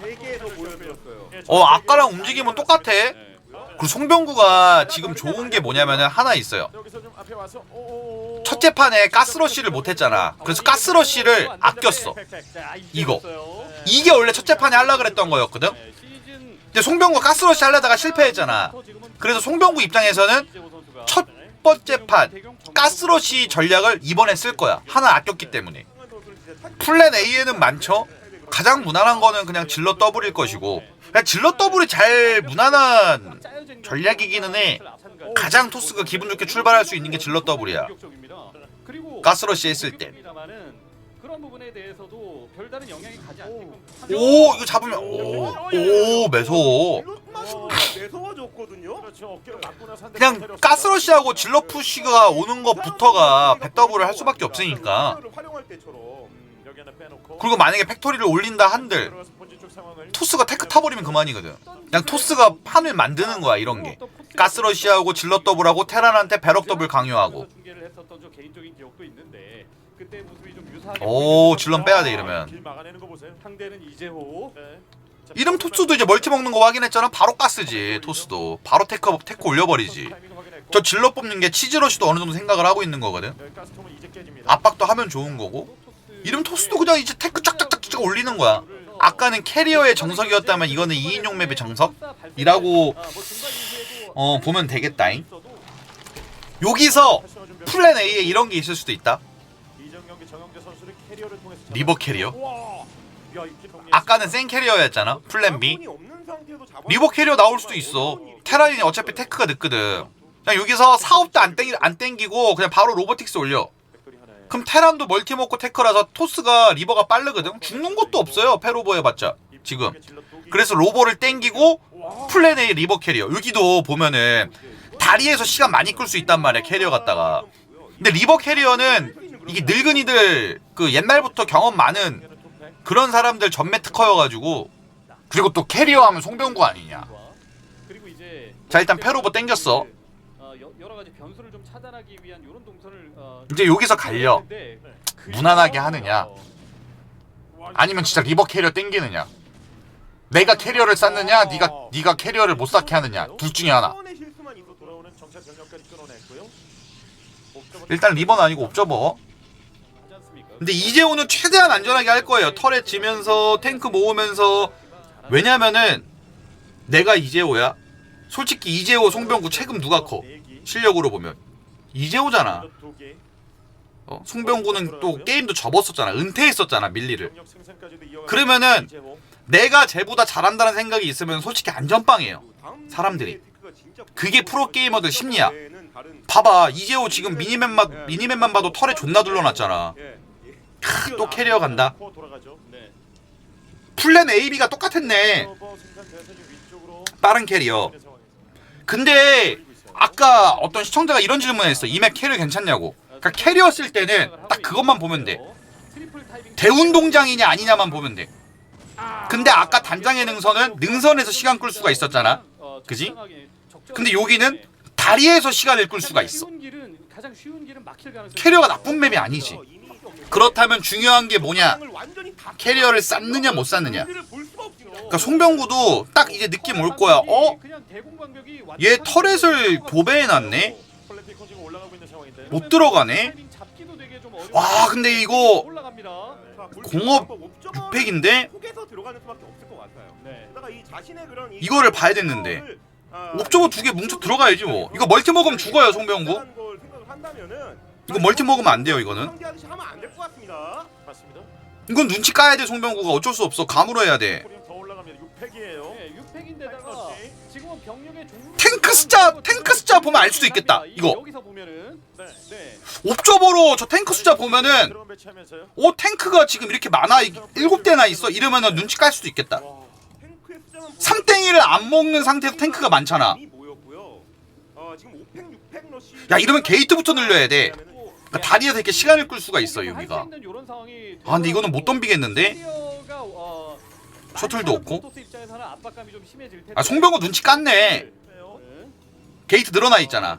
보여드렸어요. 어 아까랑 움직임은 똑같아. 그리고 송병구가 지금 좋은 게 뭐냐면은 하나 있어요. 여기서 좀 앞에 와서 오, 오, 오. 첫째 판에 가스러쉬를 못했잖아. 그래서 가스러쉬를 아꼈어. 이거. 이게 원래 첫째 판에 하려 그랬던 거였거든. 근데 송병구 가스러쉬 하려다가 실패했잖아. 그래서 송병구 입장에서는 첫 번째 판 가스러쉬 전략을 이번에 쓸 거야. 하나 아꼈기 때문에. 플랜 A에는 많죠. 가장 무난한 거는 그냥 질러 더블일 것이고 그냥 질러 더블이 잘 무난한 전략이기는 해. 가장 토스가 기분 좋게 출발할 수 있는 게 질러 더블이야. 가스러시 했을 때. 오 이거 잡으면 오오 매서워. 그냥. 가스러시하고 질러 푸시가 오는 것부터가 백더블을 할 수밖에 없으니까. 그리고 만약에 팩토리를 올린다 한들 토스가 테크 타버리면 그만이거든. 그냥 토스가 판을 만드는 거야 이런 게. 가스러시하고 질러 더블하고 테란한테 배럭 더블 강요하고. 오 보이거든요. 질러 빼야 돼 이러면. 네. 자, 이름 토스도 이제 멀티 먹는 거 확인했잖아. 바로 가스지 토스도. 바로 테크 테크 올려버리지. 저 질러 뽑는 게 치즈러시도 어느 정도 생각을 하고 있는 거거든. 깨집니다. 압박도 하면 좋은 거고. 이름 토스도 그냥 이제 테크 쫙쫙쫙쫙 올리는 거야. 아까는 캐리어의 정석이었다면 이거는 2인용 맵의 정석이라고 어 보면 되겠다잉. 여기서 플랜 A에 이런 게 있을 수도 있다. 리버 캐리어. 아까는 센 캐리어였잖아. 플랜 B. 리버 캐리어 나올 수도 있어. 테라린이 어차피 테크가 늦거든. 그냥 여기서 사업도 안 땡기 안 땡기고 그냥 바로 로보틱스 올려. 그럼 테란도 멀티 먹고 테크라서 토스가 리버가 빠르거든. 죽는 것도 없어요. 페로버 해봤자 지금. 그래서 로보를 땡기고 플랜 A 리버 캐리어. 여기도 보면은 다리에서 시간 많이 끌 수 있단 말이야 캐리어 갔다가. 근데 리버 캐리어는 이게 늙은이들 그 옛날부터 경험 많은 그런 사람들 전매 특허여가지고 그리고 또 캐리어 하면 송병구 아니냐. 자, 일단 페로버 땡겼어. 어, 여- 여러 가지 변수를 좀 차단하기 위한 이런 이제 여기서 갈려. 무난하게 하느냐. 아니면 진짜 리버 캐리어 땡기느냐. 내가 캐리어를 쌓느냐, 네가 네가 캐리어를 못 쌓게 하느냐. 둘 중에 하나. 일단 리버는 아니고 옵저버. 않습니까? 근데 이재호는 최대한 안전하게 할 거예요. 털에 지면서 탱크 모으면서 왜냐면은 내가 이재호야. 솔직히 이재호, 송병구 책임 누가 커? 실력으로 보면 이재호잖아. 어, 송병구는 또 게임도 접었었잖아. 은퇴했었잖아 밀리를. 그러면은. 내가 쟤보다 잘한다는 생각이 있으면 솔직히 안전빵이에요. 사람들이. 그게 프로 게이머들 심리야. 봐봐 이재호 지금 미니맵만 미니맵만 봐도 털에 존나 둘러놨잖아. 예, 예. 크, 또 캐리어 간다. 네. 플랜 AB가 똑같았네. 빠른 캐리어. 근데. 아까 어떤 시청자가 이런 질문을 했어. 이 맵 캐리어 괜찮냐고. 그러니까 캐리어 쓸 때는 딱 그것만 보면 돼. 대운동장이냐 아니냐만 보면 돼. 근데 아까 단장의 능선은 능선에서 시간 끌 수가 있었잖아. 어, 그지? 근데 여기는 네. 다리에서 시간을 끌 수가 있어. 캐리어가 나쁜 맵이 아니지. 그렇다면 중요한 게 뭐냐? 캐리어를 쌓느냐 못 쌓느냐. 그러니까 송병구도 딱 이제 느낌 올 거야. 어? 얘 터렛을 도배해 놨네? 못 들어가네? 와 근데 이거 공업 옵저버는 600인데 속에서 들어가는 수밖에 없을 것 같아요. 네. 게다가 이 자신의 그런 이 이거를 봐야 됐는데. 아, 옵저버 두 개 뭉쳐 들어가야지 뭐. 이거 멀티 먹으면 죽어요 송병구. 이거 멀티 먹으면 안 돼요 이거는. 이건 눈치 까야 돼 송병구가 어쩔 수 없어 감으로 해야 돼. 탱크 숫자 탱크 숫자 보면 알 수도 있겠다 이거 여기서 보면은 네. 네. 옵저버로 저 탱크 숫자 보면은 드론 배치하면서요. 오 탱크가 지금 이렇게 많아 이- 일곱 대나 있어 이러면은 눈치 깔 수도 있겠다 와. 탱크의 숫자만 3땡이를 안 먹는 상태에서 탱크가 많잖아 이미 모였고요. 어, 지금 5팩, 6팩 러시 야 이러면 게이트부터 늘려야 돼 그러니까 다리에서 이렇게 시간을 끌 수가 있어 여기가 아 근데 이거는 못 덤비겠는데 셔틀도 없고. 아 송병구 눈치 깠네 네. 게이트 늘어나 있잖아.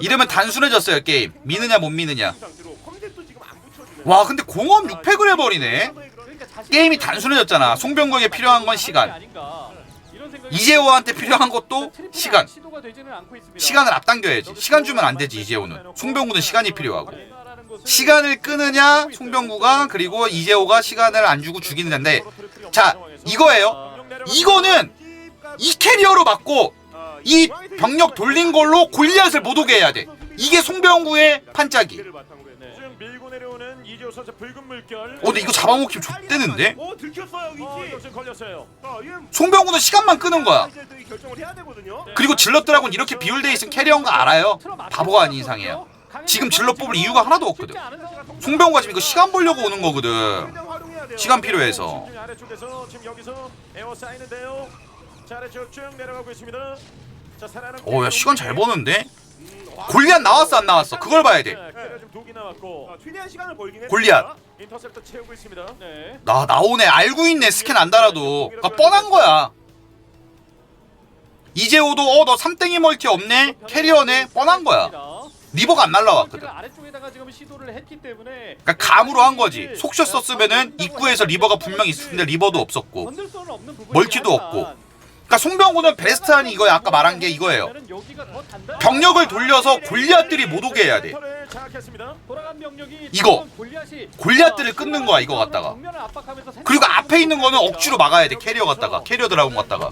이러면 단순해졌어요 게임 미느냐 못 미느냐 안 붙여주는. 와 근데 공업 6팩을 해버리네 그러니까 게임이 단순해졌잖아. 송병구에게 필요한 건 시간. 이재호한테 필요한 것도 시간. 시간을 앞당겨야지. 시간 주면 안 되지 이재호는. 송병구는 시간이 필요하고. 시간을 끄느냐 송병구가 그리고 이재호가 시간을 안 주고 죽이는 데인데 자 이거예요. 이거는 이 캐리어로 맞고 이 병력 돌린 걸로 골리앗을 못 오게 해야 돼. 이게 송병구의 밀고 내려오는 선수 붉은 물결. 어 근데 이거 잡아먹히면? 어 들켰어요 어, 위치. 역시 걸렸어요. 어, 이건 송병구는 시간만 끄는 거야. 이제 또이 결정을 해야 되거든요. 그리고 질럿들하고는 이렇게 비율돼 있으면 캐리어인 거 알아요. 바보가 아닌 이상이야. 지금 질럿 뽑을 이유가 하나도 없거든. 송병구가 지금 이거 시간 벌려고 오는 거거든. 시간 필요해서. 지금 아래쪽에서 지금 여기서 에어 쌓이는데요. 자 아래쪽 쭉 내려가고 있습니다. 자 살아는. 어, 야 시간 잘 버는데? 골리앗 나왔어 안 나왔어? 그걸 봐야 돼. 지금 독이 나왔고 어, 최대한 시간을 벌긴 골리앗. 했습니다. 인터셉터 채우고 있습니다. 네. 나 나오네 알고 있네 스캔 안 달아도. 그러니까 뻔한 거야. 이재호도 어 너 삼땡이 멀티 없네 캐리어네 뻔한 거야. 리버가 안 날라왔거든. 아래쪽에다가 지금 시도를 했기 때문에 그러니까 감으로 한 거지. 속셔 썼으면은 입구에서 리버가 분명히 있을 텐데 리버도 없었고. 건들 수는 없는 부분이긴 멀티도 하지만 없고. 그러니까 송병구는 베스트한이 이거야 아까 말한 게 이거예요. 병력을 돌려서 골리앗들이 못 오게 해야 돼. 이거. 골리앗들을 끊는 거야 이거 갖다가. 그리고 앞에 있는 거는 억지로 막아야 돼 캐리어 갖다가 캐리어 드라군 갖다가.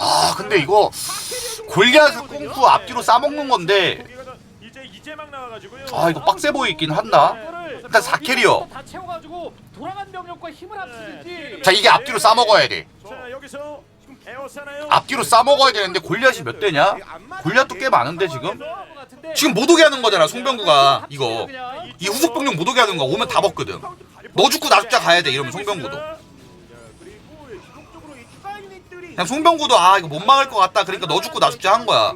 아 근데 이거 골리앗을 꽁프 앞뒤로 싸먹는 건데. 아 이거 빡세 보이긴 한다. 일단 4캐리어. 다 채워가지고 돌아간 병력과 힘을 합치든지 자 이게 앞뒤로 싸먹어야 돼. 자 여기서 에어 사나요? 앞뒤로 싸먹어야 되는데 골리앗이 몇 대냐? 골리앗도 꽤 많은데 지금? 지금 못 오게 하는 거잖아 송병구가 이거. 이 후속 병력 못 오게 하는 거 오면 다 먹거든. 너 죽고 나 죽자 가야 돼 이러면 송병구도. 그냥 송병구도 아 이거 못 막을 것 같다 그러니까 너 죽고 나 죽자 한 거야.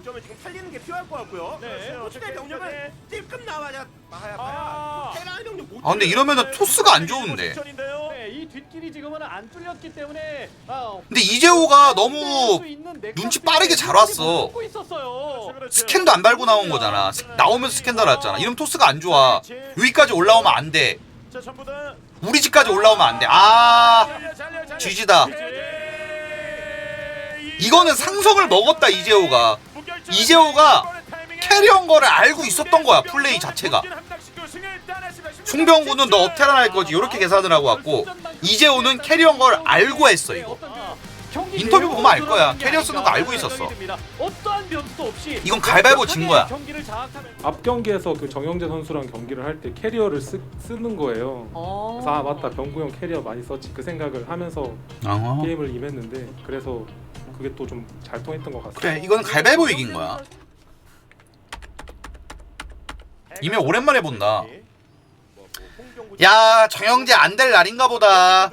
필요할 것 같고요. 네. 추가 병력을 찔끔 나와야 봐야 아. 봐야. 테란 병력 못 아 근데 이러면은 토스가 안 좋은데. 직전인데요. 네, 이 뒷길이 지금은 안 뚫렸기 때문에 아, 근데 이재호가 너무 눈치 빠르게 잘 왔어. 있었어요. 그렇죠. 스캔도 안 달고 나온 거잖아. 스- 나오면서 스캔 달았잖아. 이러면 토스가 안 좋아. 여기까지 올라오면 안 돼. 자 전부 다 우리 집까지 올라오면 안 돼. 아 잘려, 잘려, 잘려. 쥐지다. 이거는 상성을 먹었다 이재호가. 이재호가 캐리어인 거를 알고 있었던 거야 플레이 자체가. 송병구는 너 업테란 할 거지 이렇게 계산을 하고 왔고 이재호는 캐리어인 걸 알고 했어 이거. 인터뷰 보면 알 거야. 캐리어 쓰는 거 알고 있었어. 이건 가위바위보 진 거야. 앞 경기에서 그 정영재 선수랑 경기를 할 때 캐리어를 쓰, 쓰는 거예요. 그래서 아 맞다 병구 형 캐리어 많이 썼지 그 생각을 하면서 어. 게임을 임했는데 그래서 그게 또 좀 잘 통했던 것 같아요. 그래 이거는 가위바위보 이긴 거야. 이미 오랜만에 본다. 야 정영재 안 될 날인가 보다.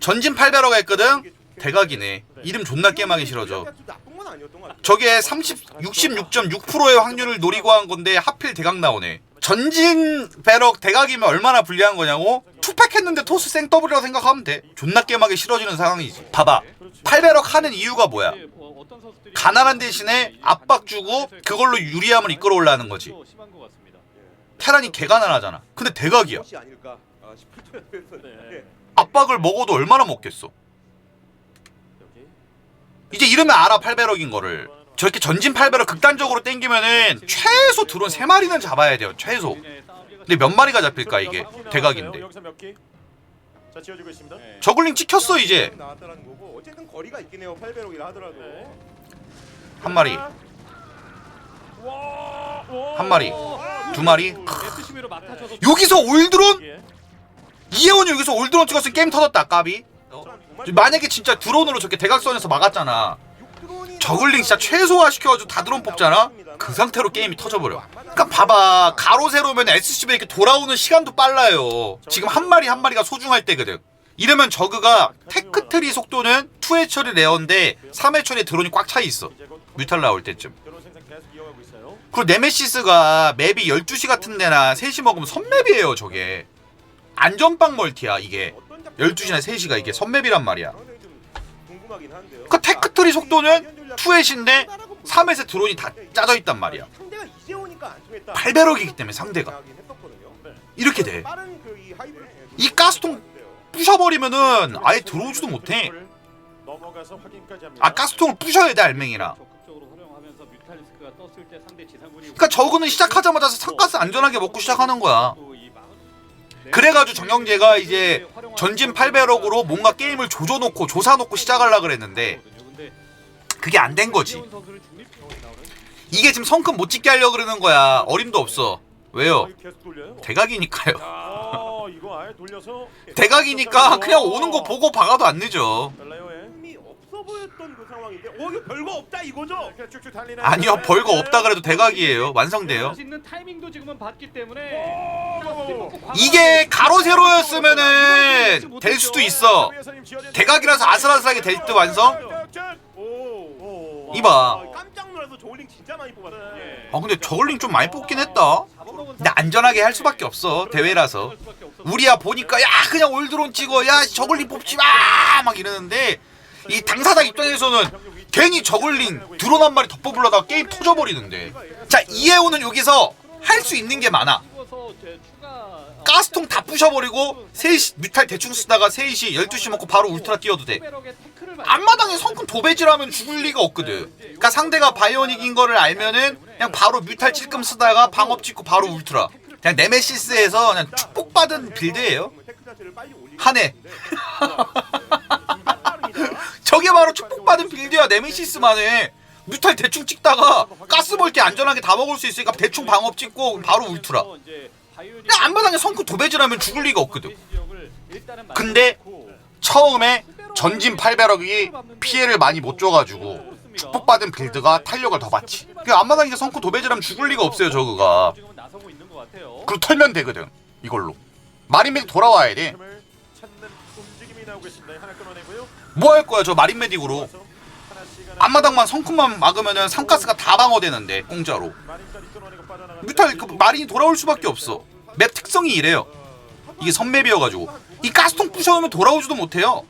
전진 800억 했거든. 대각이네. 이름 존나 깨하기 싫어져. 건 아니었던 것 같아요. 저게 30, 66.6%의 확률을 노리고 한 건데 하필 대각 나오네. 전진 배럭 대각이면 얼마나 불리한 거냐고? 투팩 했는데 토스 생 더블이라고 생각하면 돼. 존나 깨하기 싫어지는 상황이지. 봐봐. 8배럭 하는 이유가 뭐야? 가난한 대신에 압박 주고 그걸로 유리함을 이끌어 올라는 거지. 테란이 개가난하잖아. 근데 대각이야. 아, 압박을 먹어도 얼마나 먹겠어. 이제 이러면 알아 8배럭인 거를. 저렇게 전진 8배럭 극단적으로 땡기면은 최소 드론 3마리는 잡아야 돼요. 최소. 근데 몇 마리가 잡힐까 이게 대각인데. 여기서 몇 기? 자 지어지고 있습니다. 저글링 찍혔어 이제 나왔다라는 거고 어쨌든 거리가 있긴 해요 8배럭이라 하더라도 네. 한 마리. 한 마리 두 마리 막타쳐서 여기서 올드론 예. 이혜원이 여기서 올드론 찍었으면 게임 터졌다 까비 만약에 진짜 드론으로 저렇게 대각선에서 막았잖아. 저글링 진짜 최소화 시켜가지고 다 드론 뽑잖아? 그 상태로 게임이 터져버려. 그니까 봐봐. 가로 세로면 SCB 이렇게 돌아오는 시간도 빨라요. 지금 한 마리 한 마리가 소중할 때거든. 이러면 저그가 테크트리 속도는 2회 처리 레어인데 3회 처리 드론이 꽉 차 있어. 뮤탈 나올 때쯤. 그리고 네메시스가 맵이 12시 같은 데나 3시 먹으면 선맵이에요 저게. 안전빵 멀티야 이게 12시나 3시가 이게 선맵이란 말이야. 그 테크트리 속도는 2햇인데 3햇에 드론이 다 짜져 있단 말이야 상대가 이재원이 하니까 안 통했다. 팔배럭이기 때문에 상대가. 네. 이렇게 돼. 빠른 그이 하이브리드 이 가스통 부셔버리면은 아예 들어오지도 못해. 아 가스통을 부셔야 돼 알맹이라. 그러니까 저거는 시작하자마자 상가스 안전하게 먹고 시작하는 거야. 그래가지고 정영재가 이제 전진 8배럭으로 뭔가 게임을 조져놓고 조사놓고 시작하려 그랬는데 그게 안 된 거지. 이게 지금 성큼 못 찍게 하려 그러는 거야. 어림도 없어. 왜요? 대각이니까요. 아, 대각이니까 그냥 오는 거 보고 박아도 안 늦어. 보였던 그 상황인데 어 이거 별거 없다 이거죠? 이렇게 쭉쭉 달리네. 아니요 벌거 없다 그래도 대각이에요. 완성돼요. 할수 있는 타이밍도 지금은 봤기 때문에 이게 가로 세로였으면은 될 수도 있어. 대각이라서 아슬아슬하게 될 듯 완성. 오. 이봐. 아, 깜짝 놀라서 저울링 진짜 많이 뽑았네. 네. 아 근데 저글링 좀 많이 뽑긴 했다. 근데 안전하게 할 수밖에 없어 대회라서. 우리야 보니까 야 그냥 올드론 찍어 야 저글링 뽑지 마막 이러는데 이 당사자 입장에서는 괜히 저글링 드론 한 마리 더 뽑으려다가 게임 터져버리는데. 자 이해호는 여기서 할 수 있는 게 많아. 가스통 다 부셔버리고 3시 뮤탈 대충 쓰다가 3시 12시 먹고 바로 울트라 뛰어도 돼. 앞마당에 성큰 도배질하면 죽을 리가 없거든. 그러니까 상대가 바이오닉인 거를 알면은 그냥 바로 뮤탈 찔끔 쓰다가 방업 찍고 바로 울트라. 그냥 네메시스에서 그냥 축복받은 빌드예요. 한해 빌드야 네메시스만에 뮤탈 대충 찍다가 가스볼트 안전하게 다 먹을 수 있으니까 대충 방업 찍고 바로 울트라. 그냥 앞마당에 성큰 도배질하면 죽을 리가 없거든. 근데 처음에 전진 8배럭이 피해를 많이 못 줘가지고 축복받은 빌드가 탄력을 더 받지. 그 앞마당에 성큰 도배질하면 죽을 리가 없어요 저그가. 그리고 털면 되거든 이걸로. 마린맥 돌아와야 돼. 뭐 할 거야 저 마린 메딕으로? 하나씩 하나 앞마당만 성큼만 막으면은 상가스가 다 방어되는데 공짜로. 뮤탈 그 마린이 돌아올 수밖에 없어. 맵 특성이 이래요. 이게 선맵이어가지고. 이 가스통 부셔놓으면 돌아오지도 못해요.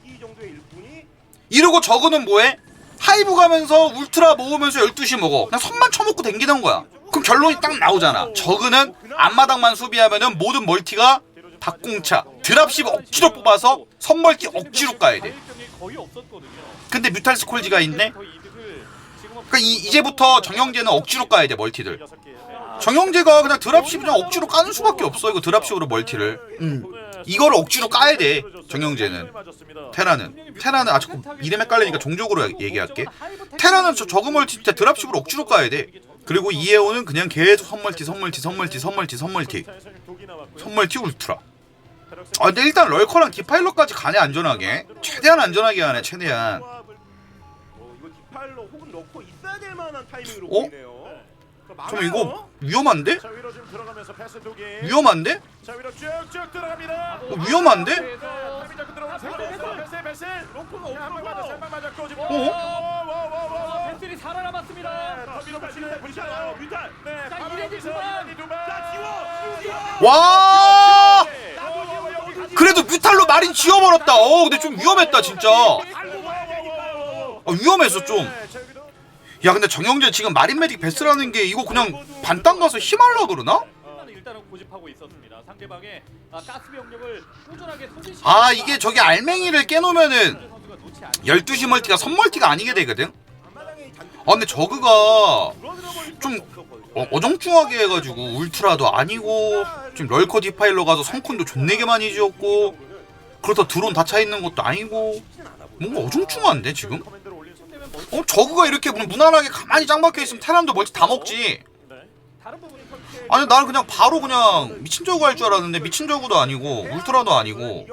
이러고 저거는 뭐해? 하이브 가면서 울트라 모으면서 12시 먹어. 그냥 손만 쳐먹고 댕기는 거야. 그럼 결론이 딱 나오잖아. 저그는 앞마당만 수비하면은 모든 멀티가 박공차 드랍십 억지로 뽑아서 선멀티 억지로 까야 돼. 근데 뮤탈 스콜지가 있네 그러니까 이, 이제부터 정영재는 억지로 까야 돼 멀티들. 정영재가 그냥 드랍십 그냥 억지로 까는 수밖에 없어 이거 드랍십으로 멀티를. 음. 이거를 억지로 까야 돼 정영재는. 테라는. 테라는 아 자꾸 이름 헷갈리니까 종족으로 얘기할게. 테라는 저 저그 멀티 진짜 드랍십으로 억지로 까야 돼. 그리고 이에오는 그냥 계속 선멀티 선멀티 선멀티 선멀티 선멀티. 선멀티 울트라. 아 근데 일단 럴커랑 디파일러까지 가네 안전하게. 최대한 안전하게 하네 최대한 타이밍으로 어? 보이네요. 좀 이거 위험한데? 자 위로 좀 들어가면서 패스 두 개. 위험한데? 자 위로 쭉쭉 들어갑니다. 어, 위험한데? 네. 어? 살아남았습니다. 네. 와 네. 어, 그래도 뮤탈로 마린 지워버렸다 어 근데 좀 위험했다 진짜. 아, 위험했어 좀 네. 야 근데 정영재 지금 마린 메딕 베스라는 게 이거 그냥 반땅 가서 힘할라 그러나? 아, 소진시. 아 이게 저기 알맹이를 깨놓으면은 선수가 놓지 않. 12시 멀티가 선멀티가 아니게 되거든? 아 근데 저그가 좀. 어, 어정쩡하게 해가지고 울트라도 아니고 지금 럴커 디파일러 가서 성큰도 존내게 많이 지었고 그렇다 드론 다 차있는 것도 아니고 뭔가 어정쩡한데 지금? 어 저그가 이렇게 무- 무난하게 가만히 짱 박혀 있으면 테란도 멀티 다 먹지. 아니 나는 그냥 바로 그냥 미친 저그 할 줄 알았는데 미친 저그도 아니고 울트라도 이 아니고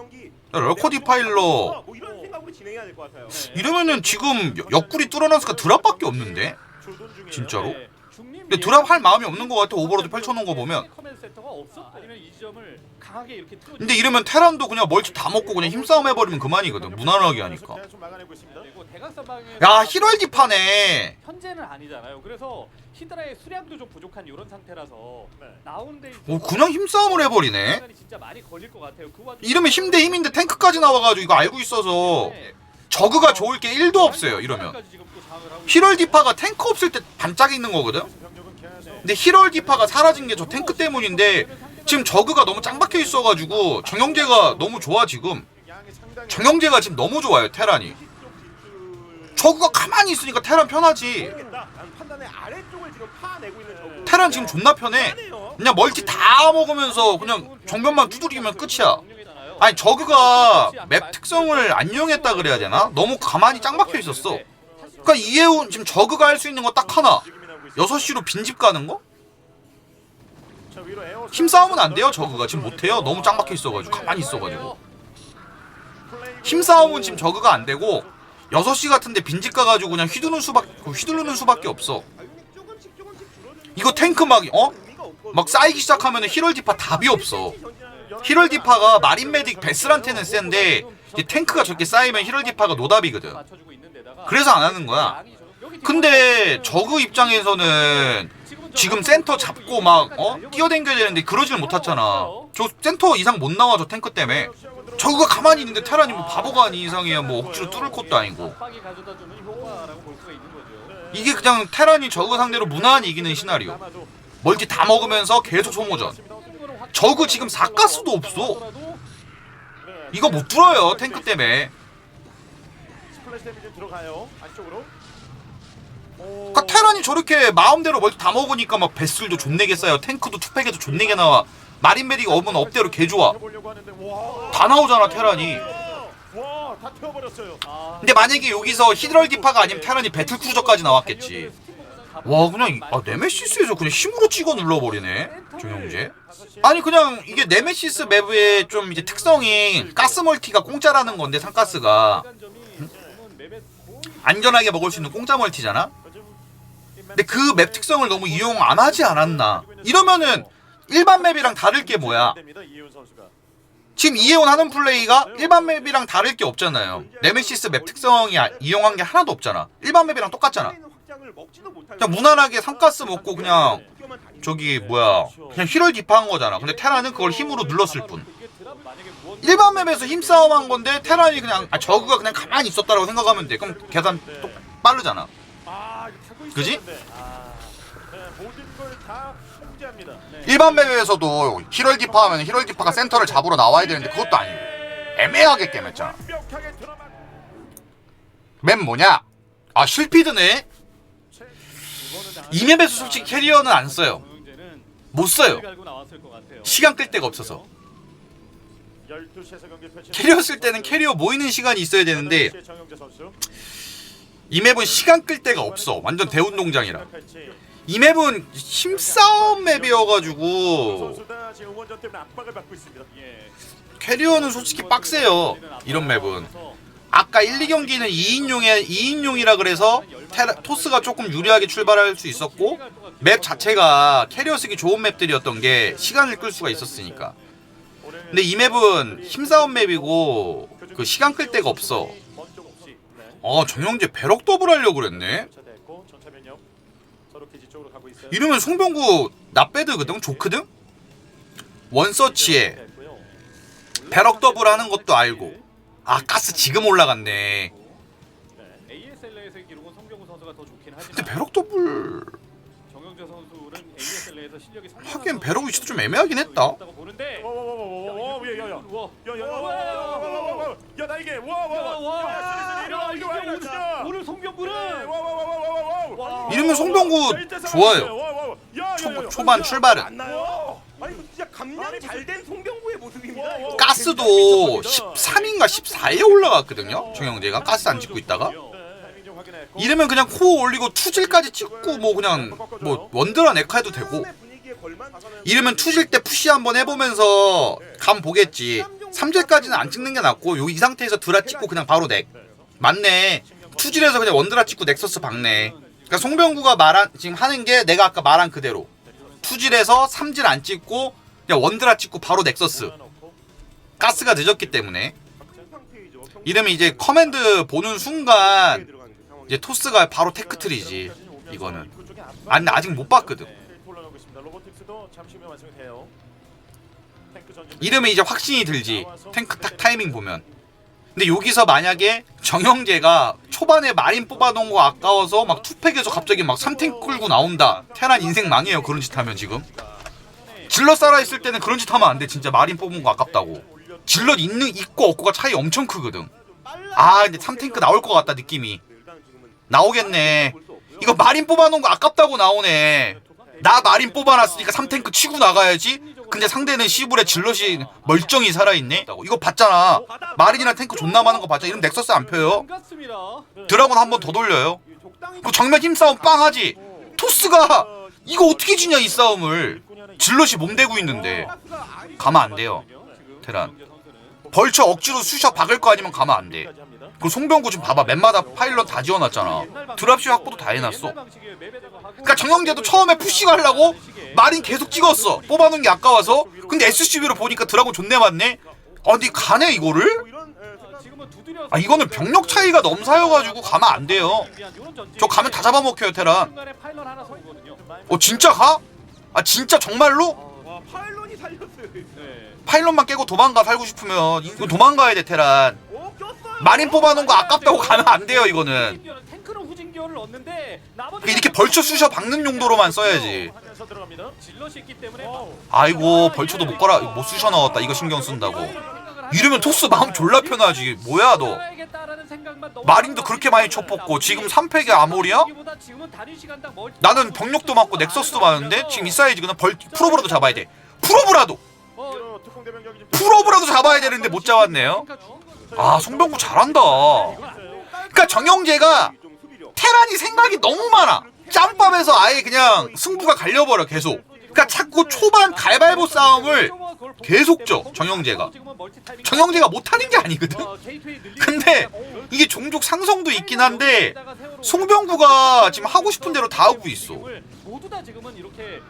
럴커 디파일러. 이러면은 지금 여- 옆구리 뚫어놨으니까 드랍밖에 없는데. 진짜로? 네, 근데 드랍 할 마음이 없는 것 같아 오버로드 펼쳐놓은 거 보면. 근데 이러면 테란도 그냥 멀티 다 먹고 그냥 힘싸움 해버리면 그만이거든 무난하게 하니까. 야 히럴디 파네 현재는 아니잖아요. 그래서 히드라의 수량도 좀 부족한 이런 상태라서 네. 나오는데 오 그냥 힘싸움을 해버리네 진짜 많이 걸릴 것 같아요. 그 와중에 이러면 힘 대 힘인데 탱크까지 나와가지고 이거 알고 있어서 저그가 좋을 게 1도 없어요 이러면 히럴디파가 탱크 없을 때 반짝이 있는 거거든 근데 히럴디파가 사라진 게 저 탱크 때문인데 지금 저그가 너무 짱박혀 있어가지고 정영재가 너무 좋아 지금. 정영재가 지금 너무 좋아요 테란이. 저그가 가만히 있으니까 테란 편하지. 테란 지금 존나 편해. 그냥 멀티 다 먹으면서 그냥 정면만 두드리면 끝이야. 아니 저그가 맵 특성을 안 이용했다 그래야 되나? 너무 가만히 짱박혀 있었어. 그러니까 이해운 지금 저그가 할 수 있는 거 딱 하나 움직임이 나오고 있습니다. 6시로 빈집 가는 거? 힘싸움은 안 돼요 저그가 지금 못해요 너무 짱 박혀 있어가지고 가만히 있어가지고 힘싸움은 지금 저그가 안 되고 6시 같은데 빈집 가가지고 그냥 휘두르는 수밖에 휘두르는 수밖에 없어 이거 탱크 막 어? 막 쌓이기 시작하면 히럴디파 답이 없어 히럴디파가 마린 메딕 베스한테는 센데 탱크가 저렇게 쌓이면 히럴디파가 노답이거든 그래서 안 하는 거야 근데 저그 입장에서는 지금 센터 잡고 막 어? 뛰어댕겨야 되는데 그러지를 못했잖아. 저 센터 이상 못 나와 저 탱크 때문에. 저그가 가만히 있는데 테란이 뭐 바보가 아닌 이상이야 뭐 억지로 뚫을 것도 아니고. 이게 그냥 테란이 저그 상대로 무난히 이기는 시나리오. 멀티 다 먹으면서 계속 소모전. 저그 지금 4가스도 없어. 이거 못 뚫어요 탱크 때문에. 스플래시 데미지 들어가요. 안쪽으로. 그러니까 테란이 저렇게 마음대로 멀티 다 먹으니까 막 배슬도 존내게 쌓여 탱크도 투팩에도 존내게 나와. 마린 메딕 업은 업대로 개 좋아. 다 나오잖아 테란이. 근데 만약에 여기서 히드럴디파가 아니면 테란이 배틀크루저까지 나왔겠지. 와 그냥 아 네메시스에서 그냥 힘으로 찍어 눌러버리네 정영재. 아니 그냥 이게 네메시스 맵의 좀 이제 특성이 가스 멀티가 공짜라는 건데 상가스가. 안전하게 먹을 수 있는 공짜 멀티잖아 근데 그 맵 특성을 너무 이용 안 하지 않았나? 이러면은 일반 맵이랑 다를 게 뭐야. 지금 이해원 하는 플레이가 일반 맵이랑 다를 게 없잖아요. 네메시스 맵 특성이 아- 이용한 게 하나도 없잖아. 일반 맵이랑 똑같잖아. 그냥 무난하게 상가스 먹고 그냥 저기 뭐야 그냥 힐을 디파한 거잖아. 근데 테란은 그걸 힘으로 눌렀을 뿐. 일반 맵에서 힘싸움 한 건데 테란이 그냥 아 저그가 그냥 가만히 있었다라고 생각하면 돼. 그럼 계산 또 빠르잖아 그지? 일반 맵에서도 힐을 디파 하면 힐을 디파가 센터를 잡으러 나와야 되는데 그것도 아니고 애매하게 깨맸잖아. 맵 뭐냐 아 실피드네 이 맵에서 솔직히 캐리어는 안 써요 못 써요 시간 끌 데가 없어서 12시에서 경기 펼쳐. 캐리어 쓸 때는 캐리어 모이는 시간이 있어야 되는데 이 맵은 시간 끌 데가 없어 완전 대운동장이라. 이 맵은 힘싸움 맵이어가지고. 캐리어는 솔직히 빡세요 이런 맵은 아까 1, 2경기는 2인용에 2인용이라 그래서 테라, 토스가 조금 유리하게 출발할 수 있었고 맵 자체가 캐리어 쓰기 좋은 맵들이었던 게 시간을 끌 수가 있었으니까 근데 이 맵은 힘싸움 맵이고 그 시간 끌 데가 없어. 아 정영재 배럭 더블 하려고 그랬네 전차됐고 전차 면역 서로 기지 쪽으로 가고 있어요. 이러면 송병구 나배드거든 좋거든 원서치에 됐고요. 배럭 더블 하는 것도 알고 아 가스 지금 올라갔네 네. ASL에서의 기록은 성병우 선수가 더 좋긴 하지만 근데 배럭 더블 하긴 베로비치도 좀 애매하긴 했다. 이름은 송병구 좋아요. 초, 초반 출발은 아니 진짜 감량 잘된 송병구의 모습입니다. 이거. 가스도 13인가 14에 올라갔거든요. 정영재가 가스 안 짓고 있다가 이러면 그냥 코어 올리고 투질까지 찍고 뭐 그냥 뭐 원드라 네카 해도 되고. 이러면 투질 때 푸시 한번 해보면서 감 보겠지. 3질까지는 안 찍는 게 낫고 요 이 상태에서 드라 찍고 그냥 바로 넥. 맞네. 투질에서 그냥 원드라 찍고 넥서스 박네. 그러니까 송병구가 말한 지금 하는 게 내가 아까 말한 그대로. 투질에서 3질 안 찍고 그냥 원드라 찍고 바로 넥서스. 가스가 늦었기 때문에. 상태이죠. 이러면 이제 커맨드 보는 순간 이제 토스가 바로 테크트리지 이거는 아 근데 아직 못 봤거든. 이러면 이제 확신이 들지 탱크 딱 타이밍 보면 근데 여기서 만약에 정영재가 초반에 마린 뽑아놓은 거 아까워서 막 투팩에서 갑자기 막 3탱 끌고 나온다. 테란 인생 망해요. 그런 짓 하면 지금. 질럿 살아있을 때는 그런 짓 하면 안 돼. 진짜 마린 뽑은 거 아깝다고. 질럿 있는, 있고 없고가 차이 엄청 크거든. 아, 근데 3탱크 나올 것 같다, 느낌이. 나오겠네. 이거 마린 뽑아놓은 거 아깝다고 나오네. 나 마린 뽑아놨으니까 3탱크 치고 나가야지. 근데 상대는 시불에 질럿이 멀쩡히 살아있네. 이거 봤잖아. 마린이랑 탱크 존나 많은 거 봤잖아. 이러면 넥서스 안 펴요. 드라곤 한 번 더 돌려요. 그 정면 힘싸움 빵하지. 토스가 이거 어떻게 지냐 이 싸움을. 질럿이 몸대고 있는데 가면 안 돼요. 테란. 벌처 억지로 쑤셔 박을 거 아니면 가면 안 돼. 그 송병구 지금 봐봐 맨마다 파일럿 다 지어놨잖아. 드랍시 확보도 다 해놨어. 그러니까 정영재도 처음에 푸시 가려고 마린 계속 찍었어. 뽑아놓은 게 아까워서. 근데 SCV로 보니까 드라곤 존내 많네. 아 근데 가네 이거를? 아 이거는 병력 차이가 넘사여가지고 가면 안 돼요. 저 가면 다 잡아먹혀요 테란. 어 진짜 가? 아 진짜 정말로? 파일럿만 깨고 도망가 살고 싶으면 이거 도망가야 돼 테란. 마린 뽑아놓은 거 아깝다고 가면 안 돼요 이거는. 탱크는 후진기어를 얻는데 나머지 이렇게 벌쳐 쑤셔 박는 용도로만 써야지. 하면서 들어갑니다. 질럿이 있기 때문에 아이고 벌쳐도 못 걸어 못 쑤셔 넣었다 이거 신경 쓴다고. 이러면 토스 마음 졸라 편하지. 뭐야 너? 마린도 그렇게 많이 쳐뽑고 지금 3팩에 아모리야? 나는 병력도 많고 넥서스도 많은데 지금 이 사이즈는 벌 프로브라도 잡아야 돼. 프로브라도 프로브라도 잡아야 되는데 못 잡았네요. 아 송병구 잘한다. 그러니까 정영재가. 테란이 생각이 너무 많아. 짬밥에서 아예 그냥 승부가 갈려버려 계속. 그러니까 자꾸 초반 갈발보 싸움을 계속 줘 정영재가. 정영재가 못하는 게 아니거든. 근데 이게 종족 상성도 있긴 한데 송병구가 지금 하고 싶은 대로 다 하고 있어.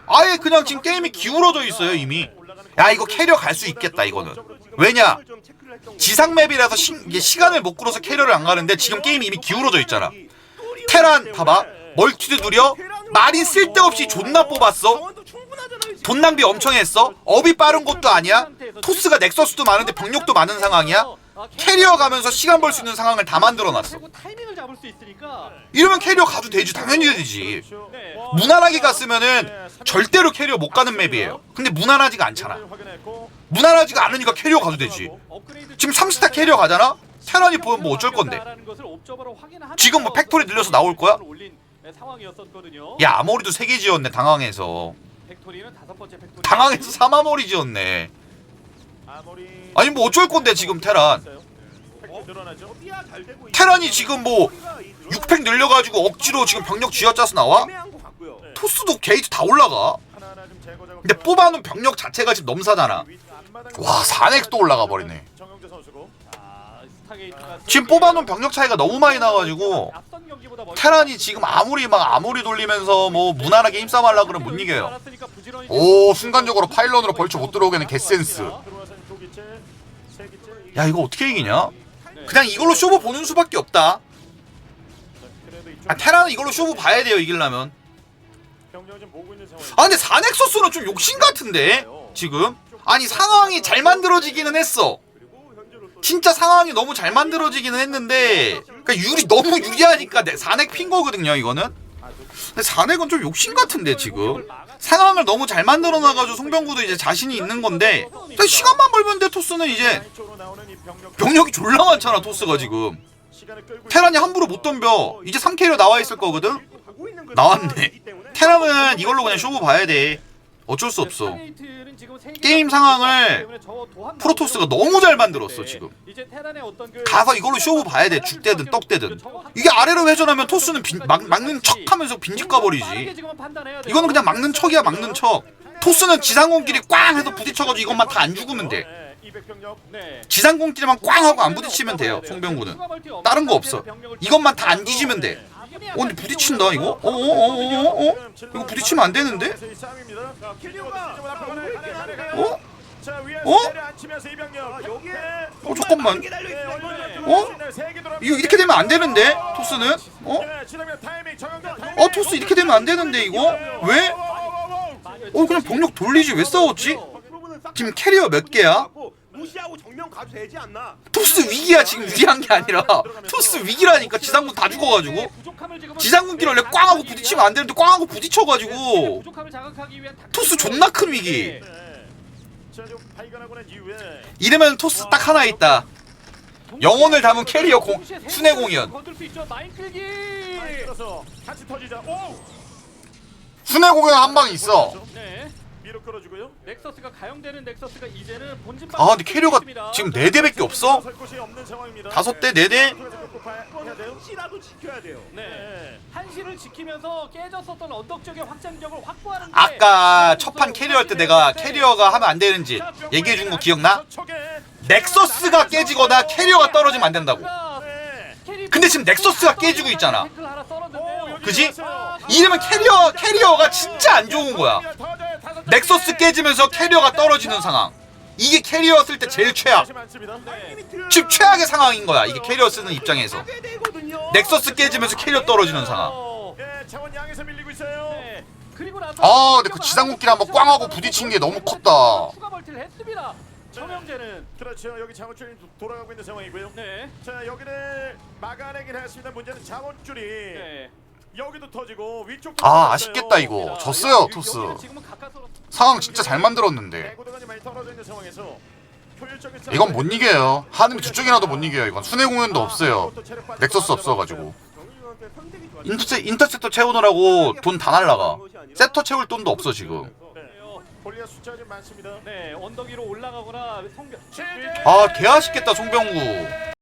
아예 그냥 지금 게임이 기울어져 있어요 이미. 야 이거 캐리어 갈 수 있겠다 이거는. 왜냐? 좀 체크를 했던 지상 맵이라서 시, 이게 시간을 못 끌어서 캐리어를 안 가는데 지금 게임이 이미 기울어져 있잖아. 테란 봐봐. 멀티도 누려. 마린 쓸데없이 존나 뽑았어. 돈 낭비 엄청 했어. 업이 빠른 것도 아니야. 토스가 넥서스도 많은데 병력도 많은 상황이야. 캐리어 가면서 시간 벌 수 있는 상황을 다 만들어놨어. 이러면 캐리어 가도 되지. 당연히 되지. 네. 무난하게 갔으면은 절대로 캐리어 못 가는 맵이에요 근데 무난하지가 않잖아 무난하지가 않으니까 캐리어 가도 되지 지금 3스타 캐리어 가잖아 테란이 보면 뭐 어쩔 건데 지금 뭐 팩토리 늘려서 나올 거야? 야 아모리도 3개 지었네 당황해서. 당황해서 3아모리 지었네 아니 뭐 어쩔 건데 지금 테란. 테란이 지금 뭐 수비가 이 늘어나는 6팩 늘려가지고 억지로 지금 병력 쥐어짜서 나와? 토스도 게이트 다 올라가. 근데 뽑아놓은 병력 자체가 지금 넘사잖아 와 4넥 또 올라가 버리네 선수고. 아, 스타게이트가 지금 뽑아놓은 병력 차이가 너무 많이 나가지고 테란이 지금 아무리 막 아무리 돌리면서 뭐 무난하게 힘싸움 하려고 그러면 못 이겨요 오 순간적으로 파일런으로 벌쳐 못 들어오게는 개센스. 야 이거 어떻게 이기냐? 그냥 이걸로 쇼부 보는 수밖에 없다 아, 테란은 이걸로 쇼부 봐야 돼요 이기려면 병력이 좀 모으고 있는 상황. 아 근데 4넥서스는 좀 욕심 같은데? 지금? 아니 상황이 잘 만들어지기는 했어. 그리고 현재로서 진짜 상황이 너무 잘 만들어지기는 했는데 그러니까 유리 너무 유리하니까 내 4넥 핀 거거든요 이거는. 근데 4넥은 좀 욕심 같은데 지금? 상황을 너무 잘 만들어 놔가지고 송병구도 이제 자신이 있는 건데 근데 시간만 벌면 돼 토스는 이제. 쪽으로 나오는 이 병력. 병력이 졸라 많잖아 토스가 지금. 시간을 끌고 테란이 함부로 못 덤벼. 이제 3K로 나와 있을 거거든? 나왔네. 테란은 이걸로 그냥 쇼부 봐야 돼. 어쩔 수 없어. 지금 게임 상황을 프로토스가 너무 잘 만들었어 지금. 테란의 어떤 그 가서 이걸로 쇼부 봐야 돼 죽대든 떡대든. 이게 아래로 회전하면 토스는 빈, 막, 막는 척 하면서 빈집 가버리지. 이거는 그냥 막는 척이야 막는 척. 토스는 지상공끼리 꽝 해서 부딪혀가지고 이것만 다 안 죽으면 돼. 네, 200병력. 네. 지상공끼리만 꽝 하고 안 부딪히면 돼요 송병구는. 다른 거 없어. 이것만 다 안 뒤지면 돼 어, 근데 부딪힌다 이거? 어어어어어? 어? 이거 부딪히면 안 되는데? 어? 어? 어 잠깐만. 어? 이거 이렇게 되면 안 되는데 토스는? 어? 어 토스 이렇게 되면 안 되는데 이거? 왜? 어 그냥 병력 돌리지 왜 싸웠지? 지금 캐리어 몇 개야? 무시하고 정면 가도 되지 않나? 토스 위기야 지금. 위기한 게 아니라. 토스 위기라니까 지상군 다 죽어가지고. 지상군끼리 원래 꽝하고 부딪히면 안 되는데 꽝하고 부딪혀가지고. 토스 존나 큰 위기. 네. 이러면 토스 딱 하나 있다. 영혼을 담은 캐리어 공- 순회 공연. 순회 공연 한 방 있어 네. 위로 끌어주고요. 넥서스가 가용되는 넥서스가 이제는 본진 아 근데 캐리어가 지금 4대밖에 없어? 설 곳이 없는 상황입니다. 다섯 대, 네 대? 해야 돼요. 혹시라도 지켜야 돼요. 네. 한시를 지키면서 깨졌었던 언덕 지역의 확장력을 확보하는 게 아까 첫판 캐리어 할 때 내가 캐리어가 하면 안 되는지 얘기해 준 거 기억나? 넥서스가 깨지거나 캐리어가 떨어지면 안 된다고 네. 근데 지금 넥서스가 깨지고 있잖아. 그지? 이러면 캐리어 캐리어가 진짜 안 좋은 거야 넥서스 깨지면서 캐리어가 떨어지는 상황 이게 캐리어 쓸 때 제일 최악 지금 최악의 상황인 거야 이게 캐리어 쓰는 입장에서. 넥서스 깨지면서 캐리어 떨어지는 상황. 네. 아, 근데 그 지상국끼리 한번 꽝 하고 부딪힌 게 너무 컸다. 정영재는 그렇죠. 여기 자원줄이 돌아가고 있는 상황이고요. 네. 자, 여기를 막아내긴 했습니다. 문제는 자원줄이 네. 여기도 터지고 위쪽도 아 터졌어요. 아쉽겠다 이거. 자, 졌어요 토스. 상황 진짜 잘 만들었는데. 내구도가 많이 떨어져 있는 상황에서 효율적인 싸움을 이건 못 이겨요. 하늘이 두 쪽이라도 못 이겨요 이건. 순회 공연도 없어요. 넥서스 없어가지고. 인터세, 인터셉터 채우느라고 돈 다 날라가. 세터 채울 돈도 없어 지금. 네. 골리앗 숫자가 좀 많습니다. 네, 언덕 위로 올라가거나 성벽 최대! 아 개아쉽겠다 송병구